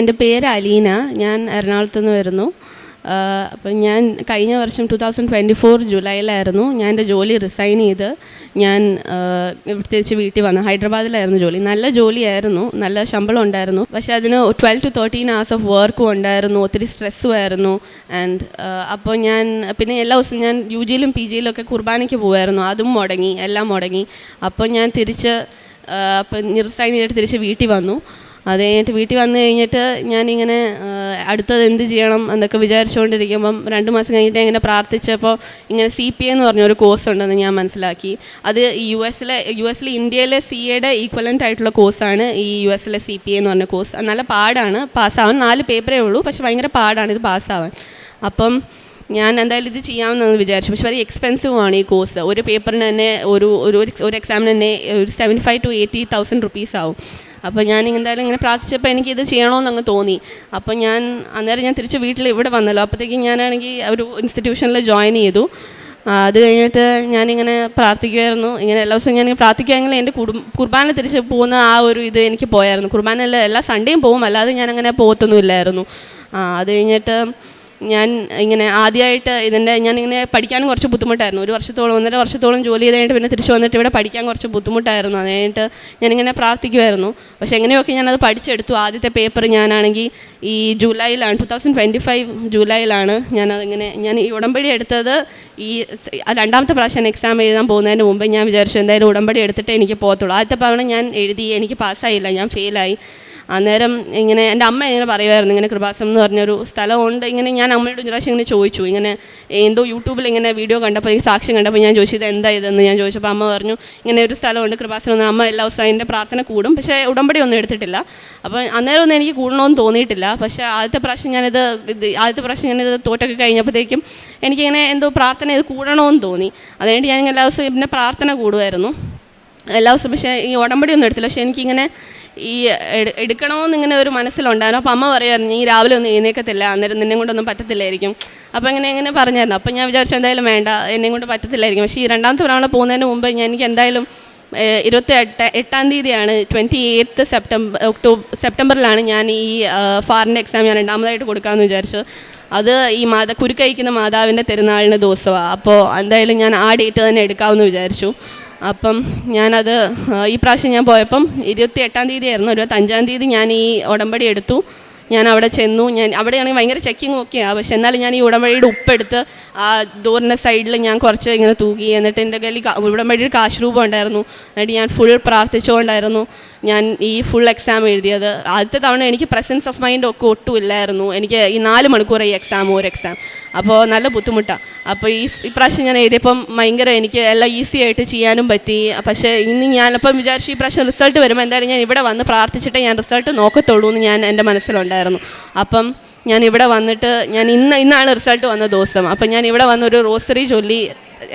എന്റെ പേര് അലീന ഞാൻ എറണാകുളത്ത് നിന്ന് വരുന്നു. അപ്പം ഞാൻ കഴിഞ്ഞ വർഷം ടു തൗസൻഡ് ട്വന്റി ഫോർ ജൂലൈയിലായിരുന്നു ഞാൻ എന്റെ ജോലി റിസൈൻ ചെയ്ത് ഞാൻ തിരിച്ച് വീട്ടിൽ വന്നു. ഹൈദരാബാദിലായിരുന്നു ജോലി. നല്ല ജോലിയായിരുന്നു നല്ല ശമ്പളം ഉണ്ടായിരുന്നു. പക്ഷെ അതിന് twelve to thirteen hours of വർക്കും ഉണ്ടായിരുന്നു ഒത്തിരി സ്ട്രെസ്സും ആയിരുന്നു. ആൻഡ് അപ്പോൾ ഞാൻ പിന്നെ എല്ലാ ദിവസവും ഞാൻ യു ജിയിലും പി ജിയിലും ഒക്കെ കുർബാനയ്ക്ക് പോകുമായിരുന്നു അതും മുടങ്ങി എല്ലാം മുടങ്ങി. അപ്പോൾ ഞാൻ തിരിച്ച് അപ്പം റിസൈൻ ചെയ്തിട്ട് തിരിച്ച് വീട്ടിൽ വന്നു. അത് കഴിഞ്ഞിട്ട് വീട്ടിൽ വന്നു കഴിഞ്ഞിട്ട് ഞാനിങ്ങനെ അടുത്തത് എന്ത് ചെയ്യണം എന്നൊക്കെ വിചാരിച്ചുകൊണ്ടിരിക്കുമ്പം രണ്ട് മാസം കഴിഞ്ഞിട്ട് ഇങ്ങനെ പ്രാർത്ഥിച്ചപ്പോൾ ഇങ്ങനെ സി പി എന്ന് പറഞ്ഞ ഒരു കോഴ്സ് ഉണ്ടെന്ന് ഞാൻ മനസ്സിലാക്കി. അത് യു എസിലെ യു എസിലെ ഇന്ത്യയിലെ സി എയുടെ ഈക്വലന്റ് ആയിട്ടുള്ള കോഴ്സാണ് ഈ യു എസിലെ സി പി എന്ന് പറഞ്ഞ കോഴ്സ് നല്ല പാടാണ് പാസ്സാവാൻ നാല് പേപ്പറേ ഉള്ളൂ പക്ഷെ ഭയങ്കര പാടാണ് ഇത് പാസ്സാവാൻ അപ്പം ഞാൻ എന്തായാലും ഇത് ചെയ്യാമെന്ന് വിചാരിച്ചു പക്ഷെ വളരെ എക്സ്പെൻസീവ് ആണ് ഈ കോഴ്സ് ഒരു പേപ്പറിന് തന്നെ ഒരു ഒരു ഒരു എക്സാമിന് തന്നെ ഒരു seventy five to eighty thousand rupees ആവും. അപ്പോൾ ഞാൻ എന്തായാലും ഇങ്ങനെ പ്രാർത്ഥിച്ചപ്പോൾ എനിക്ക് ഇത് ചെയ്യണമെന്ന് അങ്ങ് തോന്നി. അപ്പോൾ ഞാൻ അന്നേരം ഞാൻ തിരിച്ച് വീട്ടിൽ ഇവിടെ വന്നല്ലോ. അപ്പോഴത്തേക്കും ഞാനാണെങ്കിൽ ഒരു ഇൻസ്റ്റിറ്റ്യൂഷനിൽ ജോയിൻ ചെയ്തു. അത് കഴിഞ്ഞിട്ട് ഞാനിങ്ങനെ പ്രാർത്ഥിക്കുമായിരുന്നു ഇങ്ങനെ എല്ലാ ദിവസവും ഞാൻ പ്രാർത്ഥിക്കുമെങ്കിൽ എന്റെ കുർബാന തിരിച്ച് പോകുന്ന ആ ഒരു ഇത് എനിക്ക് പോയായിരുന്നു. കുർബാനയിൽ എല്ലാ സൺഡേയും പോകും. അല്ലാതെ ഞാനങ്ങനെ പോകത്തൊന്നുമില്ലായിരുന്നു അത് കഴിഞ്ഞിട്ട് ഞാൻ ഇങ്ങനെ ആദ്യമായിട്ട് ഇതിന്റെ ഇങ്ങനെ പഠിക്കാനും കുറച്ച് ബുദ്ധിമുട്ടായിരുന്നു. ഒരു വർഷത്തോളം ഒന്നര വർഷത്തോളം ജോലി ചെയ്ത് കഴിഞ്ഞിട്ട് പിന്നെ തിരിച്ചു വന്നിട്ട് ഇവിടെ പഠിക്കാൻ കുറച്ച് ബുദ്ധിമുട്ടായിരുന്നു. അത് കഴിഞ്ഞിട്ട് ഞാനിങ്ങനെ പ്രാർത്ഥിക്കുമായിരുന്നു പക്ഷേ എങ്ങനെയൊക്കെ ഞാനത് പഠിച്ചെടുത്തു. ആദ്യത്തെ പേപ്പർ ഞാനാണെങ്കിൽ ഈ ജൂലൈയിലാണ് ടു തൗസൻഡ് ട്വന്റി ഫൈവ് ജൂലൈയിലാണ് ഞാനതിങ്ങനെ ഞാൻ ഈ ഉടമ്പടി എടുത്തത് ഈ രണ്ടാമത്തെ പ്രാവശ്യം എക്സാം എഴുതാൻ പോകുന്നതിന് മുമ്പ് ഞാൻ വിചാരിച്ചു എന്തായാലും ഉടമ്പടി എടുത്തിട്ടേ എനിക്ക് പോകത്തുള്ളൂ. ആദ്യത്തെ തവണ ഞാൻ എഴുതി എനിക്ക് പാസ്സായില്ല ഞാൻ ഫെയിലായി അന്നേരം ഇങ്ങനെ എന്റെ അമ്മ ഇങ്ങനെ പറയുമായിരുന്നു ഇങ്ങനെ കൃപാസം എന്ന് പറഞ്ഞൊരു സ്ഥലമുണ്ട്. ഇങ്ങനെ ഞാൻ അമ്മയോട് ഒരു പ്രാവശ്യം ഇങ്ങനെ ചോദിച്ചു. ഇങ്ങനെ എന്തോ യൂട്യൂബിൽ ഇങ്ങനെ വീഡിയോ കണ്ടപ്പോൾ ഈ സാക്ഷ്യം കണ്ടപ്പോൾ ഞാൻ ചോദിച്ചത് എന്താ ഇതെന്ന്? ഞാൻ ചോദിച്ചപ്പോൾ അമ്മ പറഞ്ഞു ഇങ്ങനെ ഒരു സ്ഥലമുണ്ട് കൃപാസനം എന്ന് അമ്മ എല്ലാ ദിവസവും അതിന്റെ പ്രാർത്ഥന കൂടും. പക്ഷേ ഉടമ്പടി ഒന്നും എടുത്തിട്ടില്ല. അപ്പോൾ അന്നേരം ഒന്നും എനിക്ക് കൂടണമെന്ന് തോന്നിയിട്ടില്ല. പക്ഷേ ആദ്യത്തെ പ്രാവശ്യം ഞാനിത് ആദ്യത്തെ പ്രാവശ്യം ഞാനിത് തോറ്റൊക്കെ കഴിഞ്ഞപ്പോഴത്തേക്കും എനിക്കിങ്ങനെ എന്തോ പ്രാർത്ഥന ഇത് കൂടണമെന്ന് തോന്നി. അതുകൊണ്ട് ഞാൻ എല്ലാ ദിവസവും പിന്നെ പ്രാർത്ഥന കൂടുമായിരുന്നു. എല്ലാ ദിവസവും പക്ഷേ ഈ ഉടമ്പടി ഒന്നും എടുത്തില്ല. പക്ഷേ എനിക്കിങ്ങനെ ഈ എട് എടുക്കണമെന്ന് ഇങ്ങനെ ഒരു മനസ്സിലുണ്ടായിരുന്നു. അപ്പോൾ അമ്മ പറയുമായിരുന്നു നീ രാവിലെ ഒന്നും എഴുന്നേക്കത്തില്ല. അന്നേരം നിന്നെ കൊണ്ടൊന്നും പറ്റത്തില്ലായിരിക്കും. അപ്പോൾ അങ്ങനെ ഇങ്ങനെ പറഞ്ഞായിരുന്നു. അപ്പോൾ ഞാൻ വിചാരിച്ചു എന്തായാലും വേണ്ട എന്നെ കൊണ്ട് പറ്റത്തില്ലായിരിക്കും. പക്ഷേ ഈ രണ്ടാമത്തെ പ്രാവണ പോകുന്നതിന് മുമ്പ് ഞാൻ എനിക്ക് എന്തായാലും ഇരുപത്തി എട്ട് എട്ടാം തീയതിയാണ് ട്വന്റി എയ്ത്ത് സെപ്റ്റംബർ ഒക്ടോബർ സെപ്റ്റംബറിലാണ് ഞാൻ ഈ ഫാറിന്റെ എക്സാം ഞാൻ രണ്ടാമതായിട്ട് കൊടുക്കാമെന്ന് വിചാരിച്ചു. അത് ഈ മാത കുരുക്കഴിക്കുന്ന മാതാവിന്റെ തിരുനാളിന്റെ ദിവസമാണ് അപ്പോൾ എന്തായാലും ഞാൻ ആ ഡേറ്റ് തന്നെ എടുക്കാമെന്ന് വിചാരിച്ചു. അപ്പം ഞാനത് ഈ പ്രാവശ്യം ഞാൻ പോയപ്പം ഇരുപത്തി എട്ടാം തീയതി ആയിരുന്നു ഇരുപത്തഞ്ചാം തീയതി ഞാൻ ഈ ഉടമ്പടി എടുത്തു. ഞാൻ അവിടെ ചെന്നു. ഞാൻ അവിടെയാണെങ്കിൽ ഭയങ്കര ചെക്കിങ് ഒക്കെയാണ് പക്ഷെ എന്നാലും ഞാൻ ഈ ഉടമ്പടിയുടെ ഉപ്പെടുത്ത് ആ ഡോറിന്റെ സൈഡിൽ ഞാൻ കുറച്ച് ഇങ്ങനെ തൂക്കി എന്നിട്ട് എന്റെ കയ്യിൽ ഉടമ്പടിയുടെ കാശ് രൂപം ഉണ്ടായിരുന്നു. എന്നിട്ട് ഞാൻ ഫുൾ പ്രാർത്ഥിച്ചുകൊണ്ടായിരുന്നു. ഞാൻ ഈ ഫുൾ എക്സാം എഴുതിയത്. ആദ്യത്തെ തവണ എനിക്ക് പ്രസൻസ് ഓഫ് മൈൻഡ് ഒക്കെ ഒട്ടും ഇല്ലായിരുന്നു. എനിക്ക് ഈ നാല് മണിക്കൂർ ഈ എക്സാം ഒരു എക്സാം അപ്പോൾ നല്ല ബുദ്ധിമുട്ടാണ് അപ്പോൾ ഈ ഇപ്രാവശ്യം ഞാൻ എഴുതിയപ്പം ഭയങ്കര എനിക്ക് എല്ലാം ഈസി ആയിട്ട് ചെയ്യാനും പറ്റി. പക്ഷേ ഇന്ന് ഞാനപ്പം വിചാരിച്ചു ഈ പ്രാവശ്യം റിസൾട്ട് വരുമ്പോൾ എന്തായാലും ഞാൻ ഇവിടെ വന്ന് പ്രാർത്ഥിച്ചിട്ട് ഞാൻ റിസൾട്ട് നോക്കത്തുള്ളൂ എന്ന് ഞാൻ എന്റെ മനസ്സിലുണ്ടായിരുന്നു. അപ്പം ഞാൻ ഇവിടെ വന്നിട്ട് ഞാൻ ഇന്ന് ഇന്നാണ് റിസൾട്ട് വന്ന ദിവസം. അപ്പം ഞാൻ ഇവിടെ വന്നൊരു റോസറി ചൊല്ലി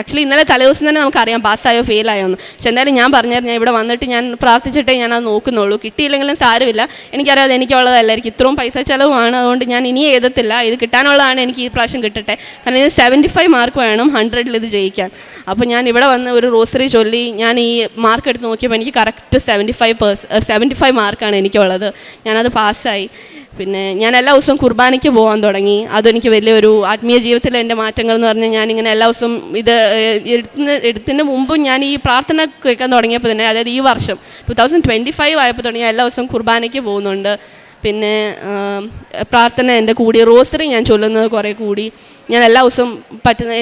ആക്ച്വലി ഇന്നലെ തലേദിവസം തന്നെ നമുക്കറിയാം പാസ്സായോ ഫെയിലായോ എന്ന്. പക്ഷെ എന്തായാലും ഞാൻ പറഞ്ഞായിരുന്നു ഞാൻ ഇവിടെ വന്നിട്ട് ഞാൻ പ്രാർത്ഥിച്ചിട്ടേ ഞാൻ അത് നോക്കുന്നുള്ളൂ. കിട്ടിയില്ലെങ്കിലും സാരമില്ല. എനിക്കറിയാതെ എനിക്കുള്ളതല്ലായിരിക്കും. ഇത്രയും പൈസ ചിലവാണ്. അതുകൊണ്ട് ഞാൻ ഇനി എഴുതത്തില്ല. ഇത് കിട്ടാനുള്ളതാണ് എനിക്ക് ഈ പ്രാവശ്യം കിട്ടട്ടെ. കാരണം ഇത് സെവന്റി ഫൈവ് മാർക്ക് വേണം ഹൺഡ്രഡിൽ ഇത് ജയിക്കാൻ. അപ്പോൾ ഞാൻ ഇവിടെ വന്ന് ഒരു റോസറി ചൊല്ലി ഞാൻ ഈ മാർക്ക് എടുത്ത് നോക്കിയപ്പോൾ എനിക്ക് correct seventy five percent seventy five മാർക്കാണ് എനിക്കുള്ളത്. ഞാനത് പാസ്സായി. പിന്നെ ഞാൻ എല്ലാ ദിവസവും കുർബാനയ്ക്ക് പോകാൻ തുടങ്ങി. അതെനിക്ക് വലിയൊരു ആത്മീയ ജീവിതത്തിലെ എന്റെ മാറ്റങ്ങൾ എന്ന് പറഞ്ഞാൽ ഞാനിങ്ങനെ എല്ലാ ദിവസവും ഇത് എടുത്തിന് എടുത്തിന് മുമ്പും ഞാൻ ഈ പ്രാർത്ഥന കേൾക്കാൻ തുടങ്ങിയപ്പോൾ തന്നെ അതായത് ഈ വർഷം ടു തൗസൻഡ് ട്വന്റി ഫൈവ് ആയപ്പോൾ തുടങ്ങി എല്ലാ ദിവസവും കുർബാനയ്ക്ക് പോകുന്നുണ്ട്. പിന്നെ പ്രാർത്ഥന എന്റെ കൂടി റോസറി ഞാൻ ചൊല്ലുന്നത് കുറേ കൂടി. ഞാൻ എല്ലാ ദിവസവും പറ്റുന്ന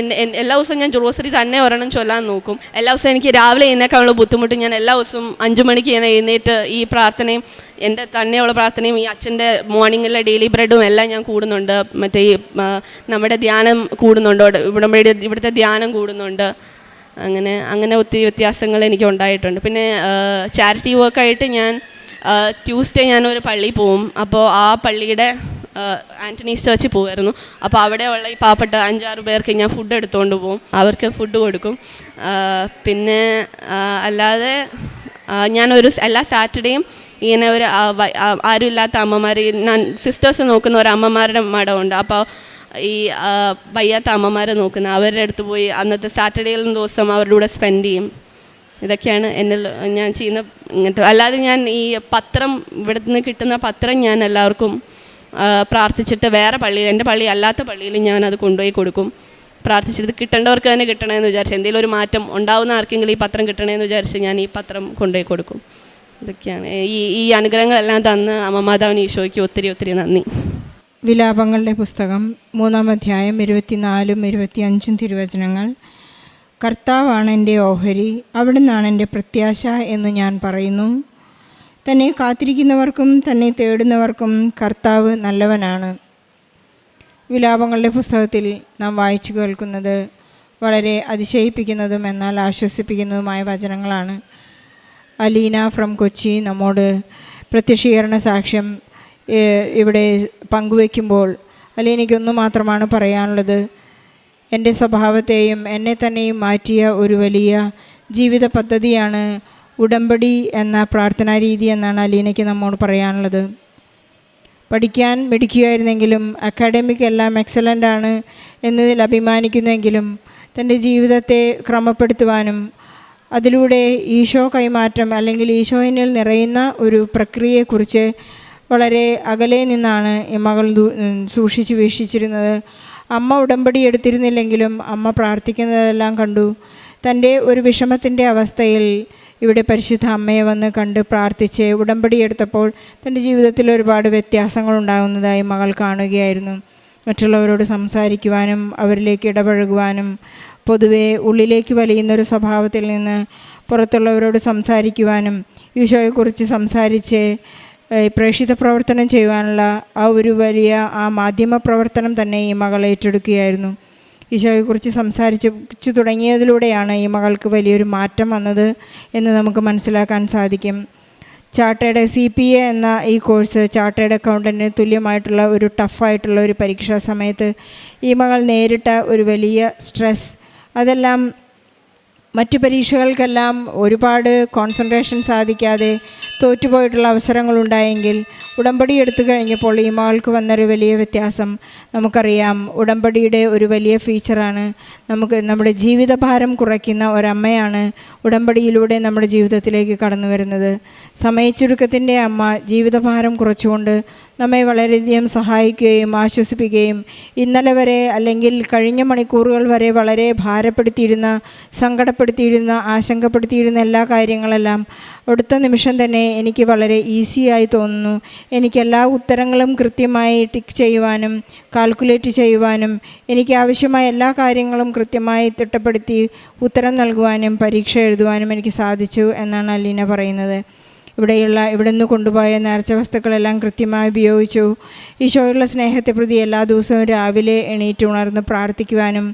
എല്ലാ ദിവസവും ഞാൻ റോസറി തന്നെ ഒരെണ്ണം ചൊല്ലാൻ നോക്കും. എല്ലാ ദിവസവും എനിക്ക് രാവിലെ എഴുന്നേക്കാനുള്ള ബുദ്ധിമുട്ട് ഞാൻ എല്ലാ ദിവസവും അഞ്ച് മണിക്ക് ഞാൻ എഴുന്നേറ്റ് ഈ പ്രാർത്ഥനയും എന്റെ തന്നെയുള്ള പ്രാർത്ഥനയും ഈ അച്ഛന്റെ മോർണിംഗിലെ ഡെയിലി ബ്രെഡും എല്ലാം ഞാൻ കൂടുന്നുണ്ട്. മറ്റേ ഈ നമ്മുടെ ധ്യാനം കൂടുന്നുണ്ട്. ഇവിടെ ഇവിടുത്തെ ധ്യാനം കൂടുന്നുണ്ട്. അങ്ങനെ അങ്ങനെ ഒത്തിരി വ്യത്യാസങ്ങൾ എനിക്ക് ഉണ്ടായിട്ടുണ്ട്. പിന്നെ ചാരിറ്റി വർക്കായിട്ട് ഞാൻ ട്യൂസ്ഡേ ഞാനൊരു പള്ളി പോവും. അപ്പോൾ ആ പള്ളിയുടെ ആന്റണീസ് ചർച്ചിൽ പോകുമായിരുന്നു അപ്പോൾ അവിടെയുള്ള ഈ പാവപ്പെട്ട അഞ്ചാറ് പേർക്ക് ഞാൻ ഫുഡ് എടുത്തുകൊണ്ട് പോകും അവർക്ക് ഫുഡ് കൊടുക്കും. പിന്നെ അല്ലാതെ ഞാനൊരു എല്ലാ സാറ്റർഡേയും ഇങ്ങനെ ഒരു ആരുമില്ലാത്ത അമ്മമാർ സിസ്റ്റേഴ്സ് നോക്കുന്ന ഒരു അമ്മമാരുടെ മഠമുണ്ട്. അപ്പോൾ ഈ വയ്യാത്ത അമ്മമാരെ നോക്കുന്ന അവരുടെ അടുത്ത് പോയി അന്നത്തെ സാറ്റർഡേയിലും ദിവസം അവരുടെ കൂടെ സ്പെൻഡ് ചെയ്യും. ഇതൊക്കെയാണ് എന്നിൽ ഞാൻ ചെയ്യുന്ന ഇങ്ങനത്തെ. അല്ലാതെ ഞാൻ ഈ പത്രം ഇവിടെ നിന്ന് കിട്ടുന്ന പത്രം ഞാൻ എല്ലാവർക്കും പ്രാർത്ഥിച്ചിട്ട് വേറെ പള്ളിയിൽ എന്റെ പള്ളി അല്ലാത്ത പള്ളിയിൽ ഞാൻ അത് കൊണ്ടുപോയി കൊടുക്കും. പ്രാർത്ഥിച്ചിട്ട് കിട്ടേണ്ടവർക്ക് തന്നെ കിട്ടണമെന്ന് വിചാരിച്ച് എന്തെങ്കിലും ഒരു മാറ്റം ഉണ്ടാവുന്ന ആർക്കെങ്കിലും ഈ പത്രം കിട്ടണമെന്ന് വിചാരിച്ച് ഞാൻ ഈ പത്രം കൊണ്ടുപോയി കൊടുക്കും. ഇതൊക്കെയാണ്. ഈ ഈ അനുഗ്രഹങ്ങളെല്ലാം തന്ന് അമ്മ മാതാവിന് ഈശോയ്ക്ക് ഒത്തിരി ഒത്തിരി നന്ദി. വിലാപങ്ങളുടെ പുസ്തകം മൂന്നാം അധ്യായം ഇരുപത്തിനാലും ഇരുപത്തിയഞ്ചും തിരുവചനങ്ങൾ. കർത്താവാണ് എന്റെ ഓഹരി അവിടുന്നാണ് എന്റെ പ്രത്യാശ എന്ന് ഞാൻ പറയുന്നു. തന്നെ കാത്തിരിക്കുന്നവർക്കും തന്നെ തേടുന്നവർക്കും കർത്താവ് നല്ലവനാണ്. വിലാപങ്ങളുടെ പുസ്തകത്തിൽ നാം വായിച്ചു കേൾക്കുന്നത് വളരെ അതിശയിപ്പിക്കുന്നതും എന്നാൽ ആശ്വസിപ്പിക്കുന്നതുമായ വചനങ്ങളാണ്. അലീന ഫ്രം കൊച്ചി നമ്മോട് പ്രത്യക്ഷീകരണ സാക്ഷ്യം ഇവിടെ പങ്കുവെക്കുമ്പോൾ അലീനയ്ക്കൊന്നു മാത്രമാണ് പറയാനുള്ളത്. എന്റെ സ്വഭാവത്തെയും എന്നെ തന്നെയും മാറ്റിയ ഒരു വലിയ ജീവിത പദ്ധതിയാണ് ഉടമ്പടി എന്ന പ്രാർത്ഥനാ രീതി എന്നാണ് അലീനയ്ക്ക് നമ്മോട് പറയാനുള്ളത്. പഠിക്കാൻ മിടിക്കുകയായിരുന്നെങ്കിലും അക്കാഡമിക് എല്ലാം എക്സലന്റ് ആണ് എന്നതിൽ അഭിമാനിക്കുന്നുവെങ്കിലും തന്റെ ജീവിതത്തെ ക്രമപ്പെടുത്തുവാനും അതിലൂടെ ഈശോ കൈമാറ്റം അല്ലെങ്കിൽ ഈശോയിനിൽ നിറയുന്ന ഒരു പ്രക്രിയയെക്കുറിച്ച് വളരെ അകലെ നിന്നാണ് ഈ മകൾ സൂക്ഷിച്ച് വീക്ഷിച്ചിരുന്നത്. അമ്മ ഉടമ്പടി എടുത്തിരുന്നില്ലെങ്കിലും അമ്മ പ്രാർത്ഥിക്കുന്നതെല്ലാം കണ്ടു. തന്റെ ഒരു വിഷമത്തിന്റെ അവസ്ഥയിൽ ഇവിടെ പരിശുദ്ധ അമ്മയെ വന്ന് കണ്ട് പ്രാർത്ഥിച്ച് ഉടമ്പടി എടുത്തപ്പോൾ തന്റെ ജീവിതത്തിൽ ഒരുപാട് വ്യത്യാസങ്ങൾ ഉണ്ടാകുന്നതായി മകൾ കാണുകയായിരുന്നു. മറ്റുള്ളവരോട് സംസാരിക്കുവാനും അവരിലേക്ക് ഇടപഴകുവാനും പൊതുവെ ഉള്ളിലേക്ക് വലിയുന്നൊരു സ്വഭാവത്തിൽ നിന്ന് പുറത്തുള്ളവരോട് സംസാരിക്കുവാനും ഈശോയെക്കുറിച്ച് സംസാരിച്ച് പ്രേക്ഷിത പ്രവർത്തനം ചെയ്യുവാനുള്ള ആ ഒരു വലിയ ആ മാധ്യമ പ്രവർത്തനം തന്നെ ഈ മകൾ ഏറ്റെടുക്കുകയായിരുന്നു. ഈശോയെക്കുറിച്ച് സംസാരിച്ചു തുടങ്ങിയതിലൂടെയാണ് ഈ മകൾക്ക് വലിയൊരു മാറ്റം വന്നത് എന്ന് നമുക്ക് മനസ്സിലാക്കാൻ സാധിക്കും. ചാർട്ടേഡ് സി പി എ എന്ന ഈ കോഴ്സ് ചാർട്ടേഡ് അക്കൗണ്ടന്റിന് തുല്യമായിട്ടുള്ള ഒരു ടഫായിട്ടുള്ള ഒരു പരീക്ഷാ സമയത്ത് ഈ മകൾ നേരിട്ട ഒരു വലിയ സ്ട്രെസ്. അതെല്ലാം മറ്റു പരീക്ഷകൾക്കെല്ലാം ഒരുപാട് കോൺസെൻട്രേഷൻ സാധിക്കാതെ തോറ്റുപോയിട്ടുള്ള അവസരങ്ങളുണ്ടായെങ്കിൽ ഉടമ്പടി എടുത്തു കഴിഞ്ഞപ്പോൾ ഈ മകൾക്ക് വന്നൊരു വലിയ വ്യത്യാസം നമുക്കറിയാം. ഉടമ്പടിയുടെ ഒരു വലിയ ഫീച്ചറാണ് നമുക്ക് നമ്മുടെ ജീവിതഭാരം കുറയ്ക്കുന്ന ഒരമ്മയാണ് ഉടമ്പടിയിലൂടെ നമ്മുടെ ജീവിതത്തിലേക്ക് കടന്നു വരുന്നത്. സമയച്ചുരുക്കത്തിന്റെ അമ്മ ജീവിതഭാരം കുറച്ചുകൊണ്ട് നമ്മെ വളരെയധികം സഹായിക്കുകയും ആശ്വസിപ്പിക്കുകയും ഇന്നലെ വരെ അല്ലെങ്കിൽ കഴിഞ്ഞ മണിക്കൂറുകൾ വരെ വളരെ ഭാരപ്പെടുത്തിയിരുന്ന സങ്കടപ്പെടുത്തിയിരുന്ന ആശങ്കപ്പെടുത്തിയിരുന്ന എല്ലാ കാര്യങ്ങളെല്ലാം അടുത്ത നിമിഷം തന്നെ എനിക്ക് വളരെ ഈസിയായി തോന്നുന്നു. എനിക്ക് എല്ലാ ഉത്തരങ്ങളും കൃത്യമായി ടിക്ക് ചെയ്യുവാനും കാൽക്കുലേറ്റ് ചെയ്യുവാനും എനിക്ക് ആവശ്യമായ എല്ലാ കാര്യങ്ങളും കൃത്യമായി തിട്ടപ്പെടുത്തി ഉത്തരം നൽകുവാനും പരീക്ഷ എഴുതുവാനും എനിക്ക് സാധിച്ചു എന്നാണ് അലീന പറയുന്നത്. ഇവിടെയുള്ള ഇവിടെ നിന്ന് കൊണ്ടുപോയ നേർച്ച വസ്തുക്കളെല്ലാം കൃത്യമായി ഉപയോഗിച്ചു. ഈശോയുള്ള സ്നേഹത്തെ പ്രതി എല്ലാ ദിവസവും രാവിലെ എണീറ്റ് ഉണർന്ന് പ്രാർത്ഥിക്കുവാനും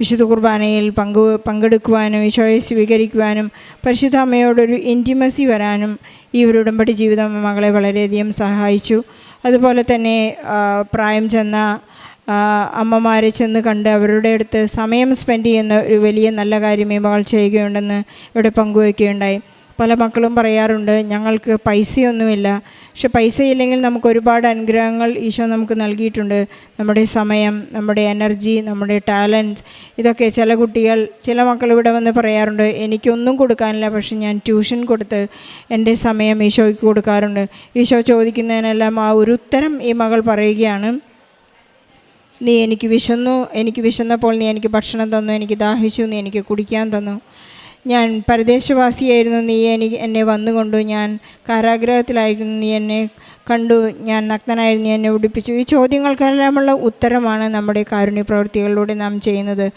വിശുദ്ധ കുർബാനയിൽ പങ്കു പങ്കെടുക്കുവാനും ഈശോയെ സ്വീകരിക്കുവാനും പരിശുദ്ധ അമ്മയോടൊരു ഇന്റിമസി വരാനും ഈ ഒരു ഉടമ്പടി ജീവിതം മകളെ വളരെയധികം സഹായിച്ചു. അതുപോലെ തന്നെ പ്രായം ചെന്ന അമ്മമാരെ ചെന്ന് കണ്ട് അവരുടെ അടുത്ത് സമയം സ്പെൻഡ് ചെയ്യുന്ന ഒരു വലിയ നല്ല കാര്യം ഈ മകൾ ചെയ്യുകയുണ്ടെന്ന് ഇവിടെ പങ്കുവയ്ക്കുകയുണ്ടായി പല മക്കളും പറയാറുണ്ട് ഞങ്ങൾക്ക് പൈസയൊന്നുമില്ല. പക്ഷെ പൈസയില്ലെങ്കിൽ നമുക്ക് ഒരുപാട് അനുഗ്രഹങ്ങൾ ഈശോ നമുക്ക് നൽകിയിട്ടുണ്ട്. നമ്മുടെ സമയം നമ്മുടെ എനർജി നമ്മുടെ ടാലന്റ് ഇതൊക്കെ ചില കുട്ടികൾ ചില മക്കൾ ഇവിടെ വന്ന് പറയാറുണ്ട് എനിക്കൊന്നും കൊടുക്കാനില്ല പക്ഷെ ഞാൻ ട്യൂഷൻ കൊടുത്ത് എന്റെ സമയം ഈശോയ്ക്ക് കൊടുക്കാറുണ്ട്. ഈശോ ചോദിക്കുന്നതിനെല്ലാം ആ ഒരു ഉത്തരം ഈ മകൾ പറയുകയാണ് നീ എനിക്ക് വിശന്നു എനിക്ക് വിശന്നപ്പോൾ നീ എനിക്ക് ഭക്ഷണം തന്നു എനിക്ക് ദാഹിച്ചു നീ എനിക്ക് കുടിക്കാൻ തന്നു. ഞാൻ പരദേശവാസിയായിരുന്നു. നീ എനിക്ക് എന്നെ വന്നുകൊണ്ടു. ഞാൻ കാരാഗ്രഹത്തിലായിരുന്നു. നീ എന്നെ കണ്ടു. ഞാൻ നഗ്നനായിരുന്നു. എന്നെ ഉടുപ്പിച്ചു. ഈ ചോദ്യങ്ങൾക്കെല്ലാമുള്ള ഉത്തരമാണ് നമ്മുടെ കാരുണ്യ പ്രവൃത്തികളിലൂടെ നാം ചെയ്യുന്നത്.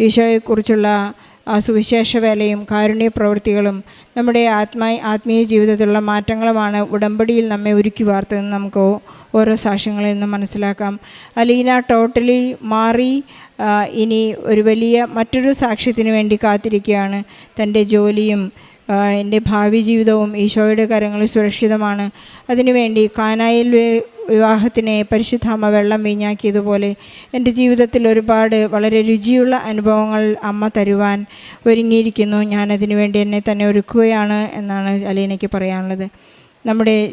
ഈശോയെക്കുറിച്ചുള്ള ആ സുവിശേഷ വേലയും കാരുണ്യ പ്രവൃത്തികളും നമ്മുടെ ആത്മാ ആത്മീയ ജീവിതത്തിലുള്ള മാറ്റങ്ങളുമാണ് ഉടമ്പടിയിൽ നമ്മെ ഒരുക്കി വാർത്തതെന്ന് നമുക്ക് ഓരോ സാക്ഷ്യങ്ങളിൽ നിന്ന് മനസ്സിലാക്കാം. അലീന ടോട്ടലി മാറി ഇനി ഒരു വലിയ മറ്റൊരു സാക്ഷ്യത്തിന് വേണ്ടി കാത്തിരിക്കുകയാണ്. തന്റെ ജോലിയും എന്റെ ഭാവി ജീവിതവും ഈശോയുടെ കരങ്ങളിൽ സുരക്ഷിതമാണ്. അതിനുവേണ്ടി കാനായിൽ വിവാഹത്തിനെ പരിശുദ്ധാമ വെള്ളം വീഞ്ഞാക്കിയതുപോലെ എന്റെ ജീവിതത്തിൽ ഒരുപാട് വളരെ രുചിയുള്ള അനുഭവങ്ങൾ അമ്മ തരുവാൻ ഒരുങ്ങിയിരിക്കുന്നു. ഞാൻ അതിനുവേണ്ടി എന്നെ തന്നെ ഒരുക്കുകയാണ് എന്നാണ് അലീനയ്ക്ക് പറയാനുള്ളത്. നമ്മുടെ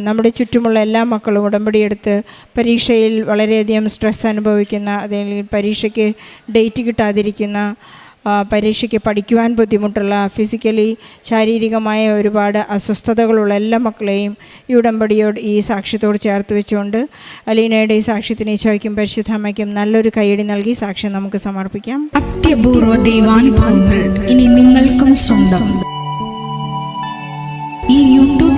നമ്മുടെ ചുറ്റുമുള്ള എല്ലാ മക്കളും ഉടമ്പടിയെടുത്ത് പരീക്ഷയിൽ വളരെയധികം സ്ട്രെസ് അനുഭവിക്കുന്ന അതല്ലെങ്കിൽ പരീക്ഷയ്ക്ക് ഡേറ്റ് കിട്ടാതിരിക്കുന്ന പരീക്ഷയ്ക്ക് പഠിക്കുവാൻ ബുദ്ധിമുട്ടുള്ള ഫിസിക്കലി ശാരീരികമായ ഒരുപാട് അസ്വസ്ഥതകളുള്ള എല്ലാ മക്കളെയും ഈ ഉടമ്പടിയോട് ഈ സാക്ഷ്യത്തോട് ചേർത്ത് വെച്ചുകൊണ്ട് അലീനയുടെ ഈ സാക്ഷ്യത്തിന് ഈശോയ്ക്കും പരിശുദ്ധമ്മയ്ക്കും നല്ലൊരു കൈയടി നൽകി സാക്ഷ്യം നമുക്ക് സമർപ്പിക്കാം. അത്യപൂർവ ദൈവാനുഭവങ്ങൾ ഇനി നിങ്ങൾക്കും സ്വന്തം. ഈ യൂട്യൂബ്